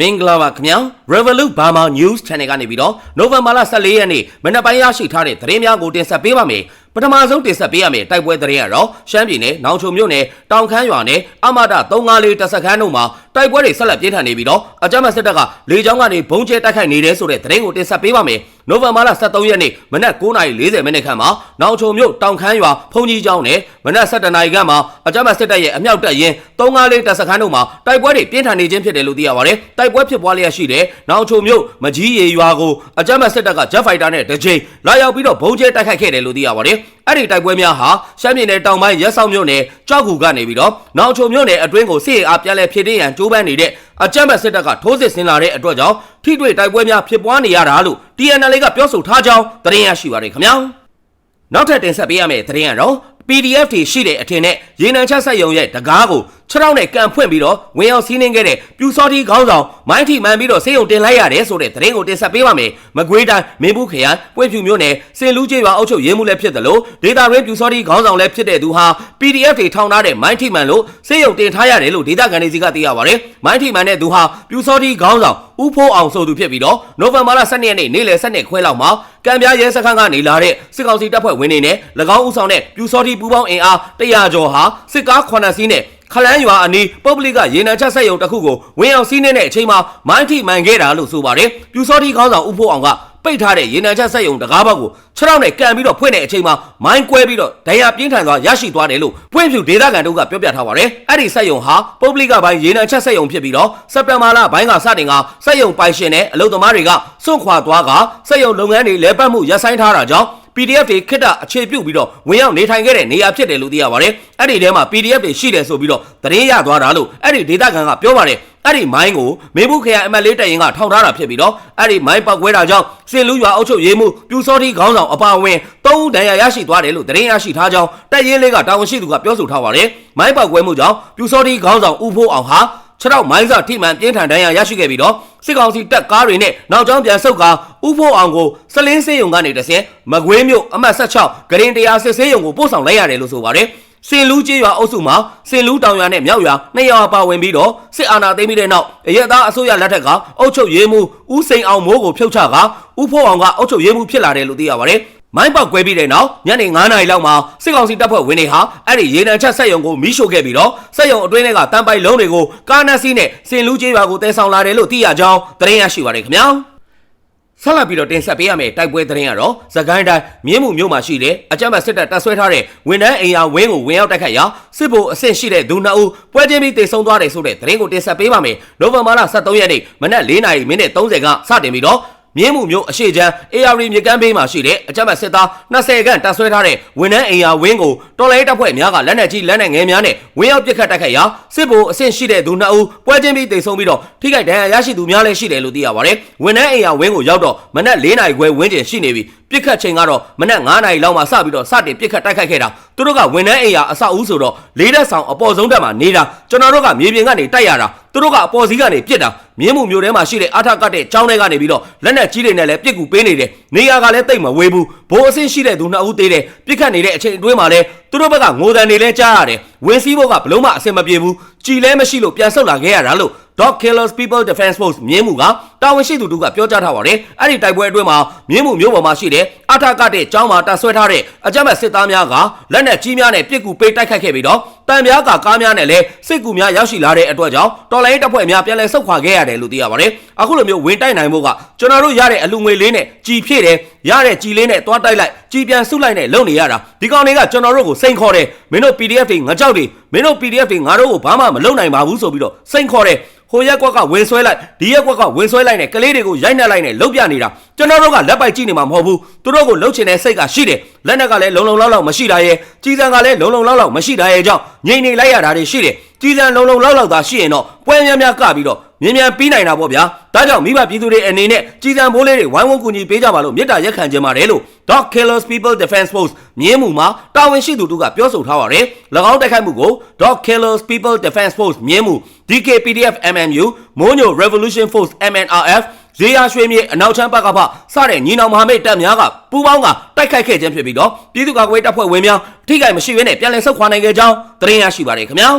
မင်္ဂလာပါခင်ဗျာ Revolut Burma News Channel ကနေပြီးတော့နိုဝင်ဘာလ14ရက်နေ့မနက်ပိုင်းရရှိထားတဲ့သတင်းများကိုတင်ဆက်ပေးပါမယ်ပထမဆုံးတင်ဆက်ပေးရမယ့်တိုက်ပွဲသတင်းကတော့ရှမ်းပြည်နယ်နောင်ချုံမြို့နယ်တောင်ခမ်းရွာနယ်အမတာ354တပ်စခန်းတို့မှာတိုက်ပွဲတွေဆက်လက်ပြင်းထန်နေပြီးတော့အကြမ်းဖက်စစ်တပ်ကလေကြောင်းကနေဘုံကျဲတိုက်ခိုက်နေတယ်ဆိုတဲ့သတင်းကိုတင်ဆက်ပေးပါမယ်နိုဝင်ဘာလ23ရက်နေ့မနက်9:40မိနစ်ခန့်မှာနောင်ချုံမြို့တောင်ခမ်းရွာဖုန်ကြီးကျောင်းနယ်မနက်7:00နာရီခန့်မှာအကြမ်းဖက်စစ်တပ်ရဲ့အမြောက်တပ်ရင်း354တပ်စခန်းတို့မှာတိုက်ပွဲတွေပြင်းထန်နေခြင်းဖြစ်တယ်လို့သိရပါတယ်တိုက်ပွဲဖြစ်ပွားလျက်ရှိတဲ့နောင်ချုံမြို့မကြီးရီရွာကိုအကြမ်းဖက်စစ်တပ်က Jet Fighter နဲ့တစ်ချိန်လာရောက်ပြီးတော့ဘုံကျဲတိုက်ခိုက်ခဲ့တယ်လို့သိရပါတယ်အဲ့ဒီတိုက်ပွဲများဟာရှမ်းပြည်နယ်တောင်ပိုင်းရက်ဆောင်မြို့နယ်ကြောက်ကူကနေပြီးတော့နောင်ချုံမြို့နယ်အတွင်းကိုစစ်ရေးအားပြန်လည်ဖြည့်တင်းရန်ကြိုးပမ်းနေတဲ့အကြမ်းဖက်စစ်တပ်ကထိုးစစ်ဆင်လာတဲ့အတွက်ကြောင့်ထိတွေ့တိုက်ပွဲများဖြစ်ပွားနေရတာလို့ TNL ကပြောဆိုထားကြောင်းသတင်းရရှိပါတယ်ခင်ဗျာနောက်ထပ်တင်ဆက်ပေးရမယ့်သတင်းကတော့ PDF တွေရှိတဲ့အထင်နဲ့ရေနံချက်ဆက်ယုံရဲ့တကားကိုခြေထောက်နဲ့ကန်ဖွင့်ပြီးတော့ဝင်အောင်စီးနှင်းခဲ့တဲ့ပြူစောတိခေါင်းဆောင်မိုင်းထီမှန်ပြီးတော့ဆေးရုံတင်လိုက်ရတယ်ဆိုတဲ့သတင်းကိုတင်ဆက်ပေးပါမယ်။မကွေးတိုင်းမင်းဘူးခရိုင်ပွင့်ဖြူမြို့နယ်စင်လူးကျေးရွာအုပ်ချုပ်ရေးမှုလည်းဖြစ်တယ်လို့ဒေတာရင်းပြူစောတိခေါင်းဆောင်လည်းဖြစ်တဲ့သူဟာ PDF တွေထောင်ထားတဲ့မိုင်းထီမှန်လို့ဆေးရုံတင်ထားရတယ်လို့ဒေတာကန်တွေစီကသိရပါတယ်။မိုင်းထီမှန်တဲ့သူဟာပြူစောတိခေါင်းဆောင်ဦးဖိုးအောင်ဆိုသူဖြစ်ပြီးတော့နိုဝင်ဘာလ12ရက်နေ့နေ့လယ်12ခွဲလောက်မှာကံပြားရဲစခန်းကနေလာတဲ့စစ်ကောင်စီတပ်ဖွဲ့ဝင်တွေနဲ့၎င်းဦးဆောင်တဲ့ပြူစောတိပူပေါင်းအင်အား100ကျော်ဟာစစ်ကား9စီးနဲ့ခလန်းရွာအနီးပုပ်ပလိကရေနံချက်ဆက်ယုံတစ်ခုကိုဝင်အောင်စီးနေတဲ့အချိန်မှာမိုင်းထိမှန်ခဲ့တာလို့ဆိုပါတယ်ပြူစောတိခေါင်းဆောင်ဦးဖိုးအောင်ကပိတ်ထားတဲ့ရေနံချက်ဆက်ယုံတကားဘောက်ကိုခြေထောက်နဲ့ကန်ပြီးတော့ဖွင့်တဲ့အချိန်မှာမိုင်းကွဲပြီးတော့ဒဏ်ရာပြင်းထန်စွာရရှိသွားတယ်လို့ပွင့်ဖြူဒေသခံတို့ကပြောပြထားပါတယ်အဲ့ဒီဆက်ယုံဟာပုပ်ပလိကပိုင်းရေနံချက်ဆက်ယုံဖြစ်ပြီးတော့စက်တင်ဘာလဘိုင်းကစတင်ကဆက်ယုံပိုင်ရှင်နဲ့အလုပ်သမားတွေကစွန့်ခွာသွားကဆက်ယုံလုပ်ငန်းတွေလဲပတ်မှုရပ်ဆိုင်းထားတာကြောင့် PDF တွေခိတ္တအခြေပြုတ်ပြီးတော့ဝင်ရောက်နေထိုင်ခဲ့တဲ့နေရာဖြစ်တယ်လို့သိရပါတယ်။အဲ့ဒီထဲမှာ PDF တွေရှိတယ်ဆိုပြီးတော့သတင်းရသွားတာလို့အဲ့ဒီဒေတာကန်ကပြောပါတယ်။အဲ့ဒီမိုင်းကိုမေဘူးခရိုင်အမတ်လေးတိုင်ရင်ကထောင်ထားတာဖြစ်ပြီးတော့အဲ့ဒီမိုင်းပောက်ကွဲတာကြောင့်စင်လူရွာအုပ်ချုပ်ရေးမှုပြူစောတိခေါင်းဆောင်အပါအဝင်သုံးဒဏ်ရာရရှိသွားတယ်လို့သတင်းရရှိထားကြောင်းတပ်ရင်းလေးကတာဝန်ရှိသူကပြောဆိုထားပါတယ်။မိုင်းပောက်ကွဲမှုကြောင့်ပြူစောတိခေါင်းဆောင်ဦးဖိုးအောင်ဟာ ခြေထောက်မိုင်းစာထိမှန်ပြင်းထန်ဒဏ်ရာရရှိခဲ့ပြီးတော့စစ်ကောင်စီတပ်ကားတွေနဲ့နောက်ကျောင်းပြန်ဆုတ်ကာဥဖိုးအောင်ကိုစလင်းစေးရုံကနေတဆင်မကွေးမြို့အမှတ်16ဂရင်တရားစစ်ဆေးရုံကိုပို့ဆောင်လိုက်ရတယ်လို့ဆိုပါတယ်စင်လူးကျေးရွာအုပ်စုမှာစင်လူးတောင်ရွာနဲ့မြောက်ရွာနှစ်ရွာပါဝင်ပြီးတော့စစ်အာဏာသိမ်းပြီးတဲ့နောက်အရက်သားအစိုးရလက်ထက်ကအုပ်ချုပ်ရေးမှူးဦးစိန်အောင်မိုးကိုဖျောက်ချကဥဖိုးအောင်ကအုပ်ချုပ်ရေးမှူးဖြစ်လာတယ်လို့သိရပါတယ် မိုင်းပေါက်ကွဲပြီးတဲ့နောက်ညနေ9နာရီလောက်မှာစစ်ကောင်စီတပ်ဖွဲ့ဝင်တွေဟာအဲ့ဒီရေနံချက်ဆက်ယုံကိုမီးရှို့ခဲ့ပြီးတော့ဆက်ယုံအတွင်းထဲကတန်ပိုက်လုံးတွေကိုကားနက်စီးနဲ့စင်လူးကျေးရွာကိုတဲဆောင်လာတယ်လို့သိရကြောင်းသတင်းရရှိပါရခင်ဗျာဆက်လက်ပြီးတော့တင်ဆက်ပေးရမယ့်တိုက်ပွဲသတင်းကတော့သကိုင်းတိုင်းမြင်းမှုမြို့မှာရှိတဲ့အကြမ်းဖက်စစ်တပ်တပ်ဆွဲထားတဲ့ဝန်ထမ်းအိမ်ယာဝင်းကိုဝင်ရောက်တိုက်ခိုက်ရာစစ်ဗိုလ်အဆင့်ရှိတဲ့ဒုနှစ်ဦးပွဲချင်းပြီးတေဆုံးသွားတယ်ဆိုတဲ့သတင်းကိုတင်ဆက်ပေးပါမယ်။နိုဝင်ဘာလ23ရက်နေ့မနက်4:30မိနစ်30ကစတင်ပြီးတော့ မြင်းမှုမျိုးအရှိချမ်း AR မြေကမ်းဘေးမှာရှိတဲ့အကြမ်းဖက်စစ်သား20ခန့်တပ်ဆွဲထားတဲ့ဝန်ထမ်းအိမ်ယာဝင်းကိုတော်လိုင်းတပ်ဖွဲ့များကလက်နက်ကြီးလက်နက်ငယ်များနဲ့ဝင်းရောက်ပစ်ခတ်တိုက်ခိုက်ရာစစ်ဗိုလ်အဆင့်ရှိတဲ့သူနှစ်ဦးပွဲချင်းပြီးတိတ်ဆုံးပြီးတော့ထိခိုက်ဒဏ်ရာရရှိသူများလည်းရှိတယ်လို့သိရပါတယ်။ဝန်ထမ်းအိမ်ယာဝင်းကိုရောက်တော့မနက်၄နာရီခွဲဝန်းကျင်ရှိနေပြီပြစ်ခတ်ချိန်ကတော့မနက်9နာရီလောက်မှစပြီးတော့စတင်ပြစ်ခတ်တိုက်ခိုက်ခဲ့တာသူတို့ကဝန်ထမ်းအိမ်ယာအဆောက်အဦဆိုတော့လေးသက်ဆောင်အပေါ်ဆုံးတက်မှာနေတာကျွန်တော်တို့ကမြေပြင်ကနေတိုက်ရတာ သူတို့ကအပေါ်စီးကနေပြစ်တာမြင်းမှုမျိုးထဲမှာရှိတဲ့အာထကတ်တဲ့ကျောင်းထဲကနေပြီးတော့လက်နက်ကြီးတွေနဲ့လည်းပြစ်ကူပေးနေတယ်နေရာကလည်းတိတ်မဝေးဘူးဘိုးအဆင့်ရှိတဲ့သူနှစ်ဦးသေးတယ်ပြစ်ခတ်နေတဲ့အချိန်အတွင်းမှာလည်းသူတို့ဘက်ကငိုတန်နေလဲကြားရတယ်ဝင်းစည်းဘုတ်ကဘလုံးမအဆင်မပြေဘူးကြည်လဲမရှိလို့ပြန်ဆုတ်လာခဲ့ရတာလို့ Dog Killers People Defense Force မြင်းမှုကတာဝန်ရှိသူတို့ကပြောကြားထားပါတယ်။အဲ့ဒီတိုက်ပွဲအတွင်းမှာမြင်းမှုမျိုးပေါ်မှာရှိတဲ့အထကတဲ့ကျောင်းမှာတပ်ဆွဲထားတဲ့အကြမ်းဖက်စစ်သားများကလက်နက်ကြီးများနဲ့ပစ်ကူပေးတိုက်ခိုက်ခဲ့ပြီးတော့တံပြားကကားများနဲ့လည်းစစ်ကူများရောက်ရှိလာတဲ့အတွက်ကြောင့်တော်လိုင်းတပ်ဖွဲ့များပြန်လည်ဆုတ်ခွာခဲ့ရတယ်လို့သိရပါတယ်။အခုလိုမျိုးဝင်တိုက်နိုင်ဖို့ကကျွန်တော်တို့ရတဲ့အလူငွေလေးနဲ့ကြီးဖြည့်တယ်ရတဲ့ကြီးလေးနဲ့တွားတိုက်လိုက်ကြီးပြန်ဆုလိုက်နဲ့လုံနေရတာဒီကောင်တွေကကျွန်တော်တို့ကိုစိန်ခေါ်တယ်မင်းတို့ PDF တွေငါကြောက်တွေ မင်းတို့ PDF တွေငါတို့ကိုဘာမှမလုပ်နိုင်ပါဘူးဆိုပြီးတော့စိန်ခေါ်တယ်ဟိုရက်ကွက်ကဝင်ဆွဲလိုက်ဒီရက်ကွက်ကဝင်ဆွဲလိုက်နဲ့ကလေးတွေကိုရိုက်နှက်လိုက်နဲ့လုတ်ပြနေတာကျွန်တော်တို့ကလက်ပိုက်ကြည့်နေမှာမဟုတ်ဘူးသူတို့ကိုလှုပ်ချင်တဲ့စိတ်ကရှိတယ်လက်နက်ကလည်းလုံလုံလောက်လောက်မရှိတာရဲ့ကြီးစံကလည်းလုံလုံလောက်လောက်မရှိတာရဲ့ကြောင့် ငြိမ်နေလိုက်ရတာတွေရှိတယ်ကြီးစံလုံလုံလောက်လောက်သာရှိရင်တော့ပွဲများများကပြီးတော့မြင်မြန်ပြီးနိုင်တာပေါ့ဗျာဒါကြောင့်မိဘပြည်သူတွေအနေနဲ့ကြီးစံဘိုးလေးတွေဝိုင်းဝန်းကူညီပေးကြပါလို့မေတ္တာရက်ခံခြင်းပါတယ်လို့ Dog Killers People Defense Force မြင်းမှုမှာတာဝန်ရှိသူတို့ကပြောဆိုထားပါတယ်၎င်းတိုက်ခိုက်မှုကို Dog Killers People Defense Force မြင်းမှု DKPDF MMU မိုးညို Revolution Force MNRF ရေယာရွှေမြေအနောက်ချမ်းဘက်ကဖစတဲ့ညီနောင်မဟာမိတ်တပ်များကပူးပေါင်းကတိုက်ခိုက်ခဲ့ခြင်းဖြစ်ပြီးတော့ပြည်သူ့ကာကွယ်တပ်ဖွဲ့ဝင်များထိခိုက်မရှိဘဲနဲ့ပြန်လည်ဆုတ်ခွာနိုင်ခဲ့ကြောင်းသတင်းရရှိပါတယ်ခင်ဗျာ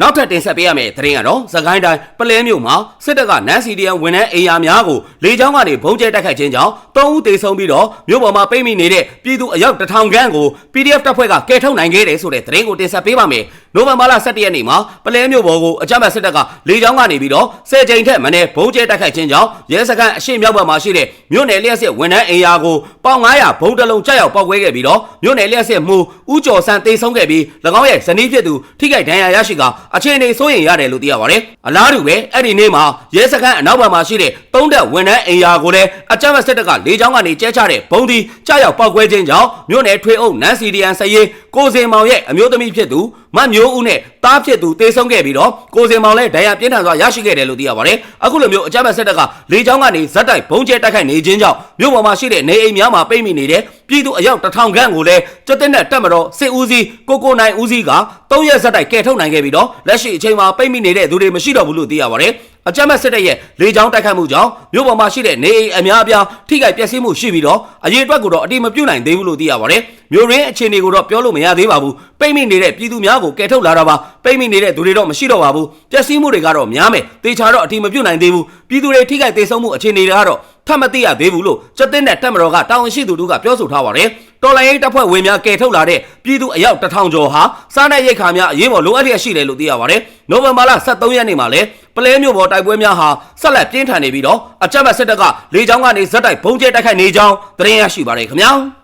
နောက်ထပ်တင်ဆက်ပေးရမယ့်သတင်းကတော့သခိုင်းတိုင်းပလဲမြို့မှာစစ်တပ်ကနန်းစီဒီယန်ဝန်ထမ်းအိမ်ယာများကိုလေကြောင်းကနေဘုံကျဲတိုက်ခိုက်ခြင်းကြောင့်၃ဦးသေဆုံးပြီးတော့မြို့ပေါ်မှာပိတ်မိနေတဲ့ပြည်သူအယောက်တစ်ထောင်ခန့်ကို PDF တပ်ဖွဲ့ကကယ်ထုတ်နိုင်ခဲ့တယ်ဆိုတဲ့သတင်းကိုတင်ဆက်ပေးပါမယ်။နိုဝင်ဘာလ17ရက်နေ့မှာပလဲမြို့ပေါ်ကိုအကြမ်းဖက်စစ်တပ်ကလေကြောင်းကနေပြီးတော့၁၀ကြိမ်ထက်မနည်းဘုံကျဲတိုက်ခိုက်ခြင်းကြောင့်ရဲစခန်းအရှိမြောက်ဘက်မှာရှိတဲ့မြို့နယ်လျှက်စစ်ဝန်ထမ်းအိမ်ယာကိုပေါင်900ဘုံတလုံးကြောက်ရောက်ပောက်ကွဲခဲ့ပြီးတော့မြို့နယ်လျှက်စစ်မှုဦးကျော်ဆန်းသေဆုံးခဲ့ပြီး၎င်းရဲ့ဇနီးဖြစ်သူထိခိုက်ဒဏ်ရာရရှိကအခြေအနေစိုးရိမ်ရတယ်လို့သိရပါတယ်။အလားတူပဲအဲ့ဒီနေ့မှာရဲစခန်းအနောက်ဘက်မှာရှိတဲ့သုံးတက်ဝန်ထမ်းအိမ်ယာကိုလည်းအကြမ်းဖက်စစ်တပ်ကလေကြောင်းကနေကျဲချတဲ့ဘုံဒီကြောက်ရောက်ပောက်ကွဲခြင်းကြောင့်မြို့နယ်ထွေအုပ်နန်းစီဒီယန်စရေးကိုစင်မောင်ရဲ့အမျိုးသမီးဖြစ်သူမတ်မျိုးဦးနဲ့တားဖြစ်သူတေဆုံးခဲ့ပြီးတော့ကိုစင်မောင်လည်းဒဏ်ရာပြင်းထန်စွာရရှိခဲ့တယ်လို့သိရပါတယ်။အခုလိုမျိုးအကြမ်းဖက်စစ်တပ်ကလေကြောင်းကနေဇက်တိုက်ဘုံကျဲတိုက်ခိုက်နေခြင်းကြောင့်မြို့ပေါ်မှာရှိတဲ့နေအိမ်များမှာပိတ်မိနေတဲ့ ပြည်သူအယောက်တစ်ထောင်ခန့်ကိုလည်းကျွတ်တဲ့နဲ့တက်မတော်စစ်ဦးစီးကိုကိုနိုင်ဦးစီးက၃ရက်ဇက်တိုက်ကယ်ထုတ်နိုင်ခဲ့ပြီးတော့လက်ရှိအချိန်မှာပိတ်မိနေတဲ့သူတွေမရှိတော့ဘူးလို့သိရပါတယ်။အကြမ်းဖက်စစ်တပ်ရဲ့လေကြောင်းတိုက်ခိုက်မှုကြောင့်မြို့ပေါ်မှာရှိတဲ့နေအိမ်အများအပြားထိခိုက်ပျက်စီးမှုရှိပြီးတော့အရေးအတွက်ကိုတော့အတိမပြုတ်နိုင်သေးဘူးလို့သိရပါတယ်။မြို့ရင်းအခြေအနေကိုတော့ပြောလို့မရသေးပါဘူး။ပိတ်မိနေတဲ့ပြည်သူများကိုကယ်ထုတ်လာတာပါ။ပိတ်မိနေတဲ့သူတွေတော့မရှိတော့ပါဘူး။ပျက်စီးမှုတွေကတော့များမယ်။တေချာတော့အတိမပြုတ်နိုင်သေးဘူး။ပြည်သူတွေထိခိုက်သေးဆုံးမှုအခြေအနေတွေကတော့ထပ်မသိရသေးဘူးလို့စက်တင်တဲ့တက်မတော်ကတာဝန်ရှိသူတို့ကပြောဆိုထားပါတယ်။တော်လိုင်းရေးတပ်ဖွဲ့ဝင်များကယ်ထုတ်လာတဲ့ပြည်သူအယောက်တစ်ထောင်ကျော်ဟာစားနပ်ရိက္ခာများအရေးပေါ်လိုအပ်လျက်ရှိတယ်လို့သိရပါတယ်။နိုဝင်ဘာလ23ရက်နေ့မှာလည်းပလဲမျိုးပေါ်တိုက်ပွဲများဟာဆက်လက်ပြင်းထန်နေပြီးတော့အကြမ်းဖက်စစ်တပ်ကလေကြောင်းကနေဇက်တိုက်ဘုံကျဲတိုက်ခိုက်နေကြောင်းသတင်းရရှိပါတယ်ခင်ဗျာ။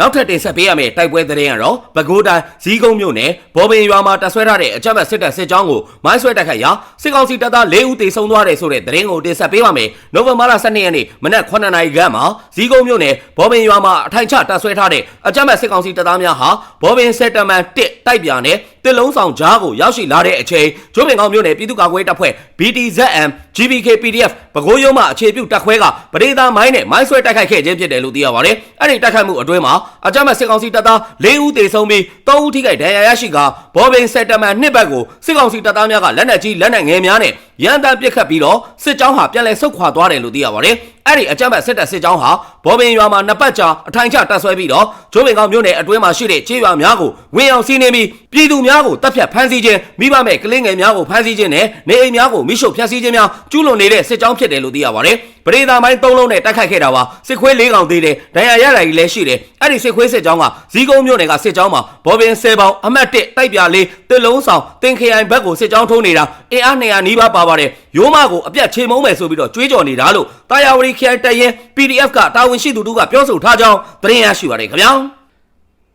နောက်ထပ်တင်ဆက်ပေးရမယ့်တိုက်ပွဲသတင်းကတော့ပဲခူးတိုင်းဇီးကုန်းမြို့နယ်ဘော်ပင်ရွာမှာတပ်ဆွဲထားတဲ့အကြမ်းဖက်စစ်တပ်စစ်ကြောင်းကိုမိုင်းဆွဲတိုက်ခိုက်ရာစစ်ကောင်စီတပ်သား၄ဦးသေဆုံးသွားတယ်ဆိုတဲ့သတင်းကိုတင်ဆက်ပေးပါမယ်။နိုဝင်ဘာလ12ရက်နေ့မနက်9:00နာရီခန့်မှာဇီးကုန်းမြို့နယ်ဘော်ပင်ရွာမှာအထိုင်ချတပ်ဆွဲထားတဲ့အကြမ်းဖက်စစ်ကောင်စီတပ်သားများဟာဘော်ပင်စက်တမန်1 တိုက်ပြာနဲ့တစ်လုံးဆောင်ကြားကိုရောက်ရှိလာတဲ့အချိန်ကျိုးပင်ကောင်းမြို့နယ်ပြည်သူ့ကာကွယ်တပ်ဖွဲ့ BTZM GBK PDF ပဲခူးရုံးမှအခြေပြုတပ်ခွဲကပရိသာမိုင်းနဲ့မိုင်းဆွဲတိုက်ခိုက်ခဲ့ခြင်းဖြစ်တယ်လို့သိရပါတယ်။အဲ့ဒီတိုက်ခိုက်မှုအတွင်းမှာအကြမ်းဖက်စစ်ကောင်စီတပ်သား၄ဦးသေဆုံးပြီး၃ဦးထိခိုက်ဒဏ်ရာရရှိကဘော်ဘင်စက်တမန်နှစ်ဘက်ကိုစစ်ကောင်စီတပ်သားများကလက်နက်ကြီးလက်နက်ငယ်များနဲ့ ရန်တမ်းပစ်ခတ်ပြီးတော့စစ်ကြောင်းဟာပြန်လည်ဆုတ်ခွာသွားတယ်လို့သိရပါတယ်။အဲ့ဒီအကြမ်းဖက်စစ်တပ်စစ်ကြောင်းဟာဘော်ဘင်ရွာမှာနှစ်ပတ်ကြာအထိုင်ချတပ်ဆွဲပြီးတော့ကျိုးပင်ကောင်းမြို့နယ်အတွင်းမှာရှိတဲ့ခြေရွာများကိုဝင်အောင်စီးနှင်းပြီးပြည်သူများကိုတပ်ဖြတ်ဖမ်းဆီးခြင်းမိဘမဲ့ကလေးငယ်များကိုဖမ်းဆီးခြင်းနဲ့နေအိမ်များကိုမိရှုဖျက်ဆီးခြင်းများကျူးလွန်နေတဲ့စစ်ကြောင်းဖြစ်တယ်လို့သိရပါတယ်။ပရိသာမိုင်း၃လုံးနဲ့တိုက်ခိုက်ခဲ့တာပါစစ်ခွေး၄ကောင်သေးတယ်ဒဏ်ရာရတာကြီးလည်းရှိတယ်အဲ့ဒီစစ်ခွေးစစ်ကြောင်းကဇီးကုန်းမြို့နယ်ကစစ်ကြောင်းမှာဘော်ဘင်၁၀ပေါင်အမှတ်၁တိုက်ပြလေးတစ်လုံးဆောင်တင်ခရိုင်ဘက်ကိုစစ်ကြောင်းထုံးနေတာအင်အား200နီးပါးပါပါတယ်ရိုးမကိုအပြတ်ချေမုံမယ်ဆိုပြီးတော့ကြွေးကြော်နေတာလို့တာယာဝတီခရိုင်တရင် PDF ကတာဝန်ရှိသူတို့ကပြောဆိုထားကြောင်းသတင်းရရှိပါတယ်ခင်ဗျာ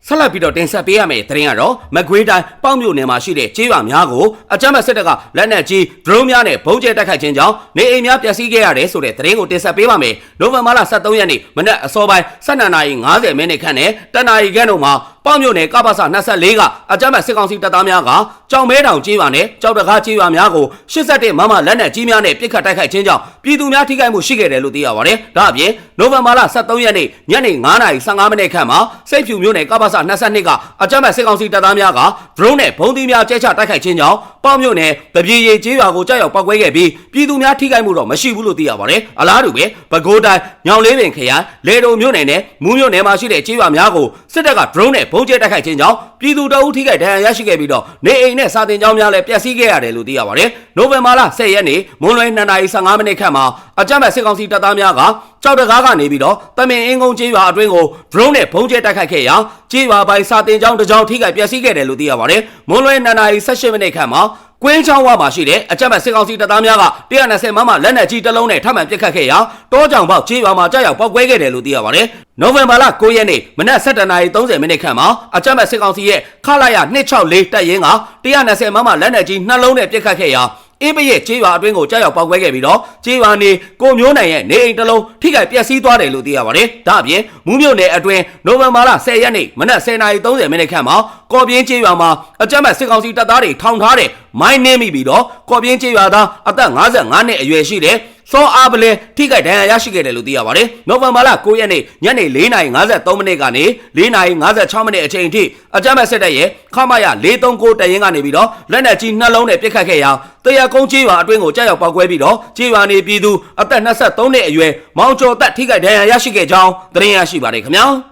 ဆက်လက်ပြီးတော့တင်ဆက်ပေးရမယ့်သတင်းကတော့မကွေးတိုင်းပေါ့မြို့နယ်မှာရှိတဲ့ကျေးရွာများကိုအကြမ်းဖက်စစ်တပ်ကလက်နက်ကြီးဒရုန်းများနဲ့ဘုံကျဲတိုက်ခိုက်ခြင်းကြောင့်နေအိမ်များပျက်စီးခဲ့ရတယ်ဆိုတဲ့သတင်းကိုတင်ဆက်ပေးပါမယ်။နိုဝင်ဘာလ23ရက်နေ့မနက်အစောပိုင်း12:50မိနစ်ခန့်နဲ့တနင်္လာရီခန့်တို့မှာပေါ့မြို့နယ်ကပ္ပစ24ကအကြမ်းဖက်စစ်ကောင်စီတပ်သားများကကြောင်မဲတောင်ကျေးရွာနဲ့ကြောက်တကားကျေးရွာများကို87မမလက်နက်ကြီးများနဲ့ပစ်ခတ်တိုက်ခိုက်ခြင်းကြောင့်ပြည်သူများထိခိုက်မှုရှိခဲ့တယ်လို့သိရပါတယ်။ဒါအပြင်နိုဝင်ဘာလ23ရက်နေ့ညနေ9:15မိနစ်ခန့်မှာစိတ်ဖြူမြို့နယ်ကပ္ပစ22ကအကြမ်းဖက်စစ်ကောင်စီတပ်သားများက drone နဲ့ဘုံသီးများကျဲချတိုက်ခိုက်ခြင်းကြောင့်ပေါ့မြို့နယ်တပြေရီကျေးရွာကိုကြောက်ရောက်ပောက်ကွဲခဲ့ပြီးပြည်သူများထိခိုက်မှုတော့မရှိဘူးလို့သိရပါတယ်။အလားတူပဲပဲခူးတိုင်းညောင်လေးပင်ခရိုင်လေတုံမြို့နယ်နဲ့မူးမြို့နယ်မှာရှိတဲ့ကျေးရွာများကိုစစ်တပ်က drone နဲ့ဘုံကျဲတိုက်ခိုက်ခြင်းကြောင့်ပြည်သူတအုပ်ထိခိုက်ဒဏ်ရာရရှိခဲ့ပြီးတော့နေအိမ်နဲ့စာတင်ကျောင်းများလည်းပျက်စီးခဲ့ရတယ်လို့သိရပါတယ်။နိုဝင်ဘာလ10ရက်နေ့မွန်းလွဲ2:15မိနစ်ခန့်မှာအကြမ်းဖက်စစ်ကောင်စီတပ်သားများကကြောက်တကားကနေပြီးတော့တမင်အင်းကုန်းကျေးရွာအတွင်းကို drone နဲ့ဘုံကျဲတိုက်ခိုက်ခဲ့ရာကျေးရွာပိုင်းစာတင်ကျောင်းတစ်ကျောင်းထိခိုက်ပျက်စီးခဲ့တယ်လို့သိရပါတယ်။မွန်းလွဲ2:18မိနစ်ခန့်မှာကွင်းချောင်းဝမှာရှိတဲ့အကြမ်းဖက်စစ်ကောင်စီတပ်သားများက120မမလက်နက်ကြီးတစ်လုံးနဲ့ထပ်မံပစ်ခတ်ခဲ့ရာတောကြောင်ပေါက်ကျေးရွာမှာကြောက်ရောက်ပောက်ကွဲခဲ့တယ်လို့သိရပါတယ်။နိုဝင်ဘာလ9ရက်နေ့မနက်7:30မိနစ်ခန့်မှာအကြမ်းဖက်စစ်ကောင်စီရဲ့ခလာရ264တပ်ရင်းက120မမလက်နက်ကြီးနှလုံးနဲ့ပစ်ခတ်ခဲ့ရာ အင်းပရဲ့ကျေးရွာအတွင်းကိုကြောက်ရောက်ပောက်ကွဲခဲ့ပြီးတော့ကျေးရွာနေကိုမျိုးနိုင်ရဲ့နေအိမ်တစ်လုံးထိခိုက်ပျက်စီးသွားတယ်လို့သိရပါတယ်။ဒါအပြင်မူးမြို့နယ်အတွင်းနိုဝင်ဘာလ10ရက်နေ့မနက်10:30မိနစ်ခန့်မှာ ကော်ပြင်းကျေးရွာမှာအကြမ်းဖက်စစ်ကောင်စီတပ်သားတွေထောင်ထားတဲ့မိုင်းနှင်းမိပြီးတော့ကော်ပြင်းကျေးရွာသားအသက်55နှစ်အရွယ်ရှိတဲ့စောအားပလဲထိခိုက်ဒဏ်ရာရရှိခဲ့တယ်လို့သိရပါတယ်။နိုဝင်ဘာလ9ရက်နေ့ညနေ4:53မိနစ်ကနေ4:56မိနစ်အချိန်အထိအကြမ်းဖက်စစ်တပ်ရဲ့ခမရ439တရင်ကနေပြီးတော့လက်နက်ကြီးနှလုံးနဲ့ပစ်ခတ်ခဲ့ရာတရကုန်းကျေးရွာအတွင်းကိုကြောက်ရောက်ပောက်ကွဲပြီးတော့ကျေးရွာနေပြည်သူအသက်23နှစ်အရွယ်မောင်ကျော်သက်ထိခိုက်ဒဏ်ရာရရှိခဲ့ကြောင်းသတင်းရရှိပါတယ်ခင်ဗျာ။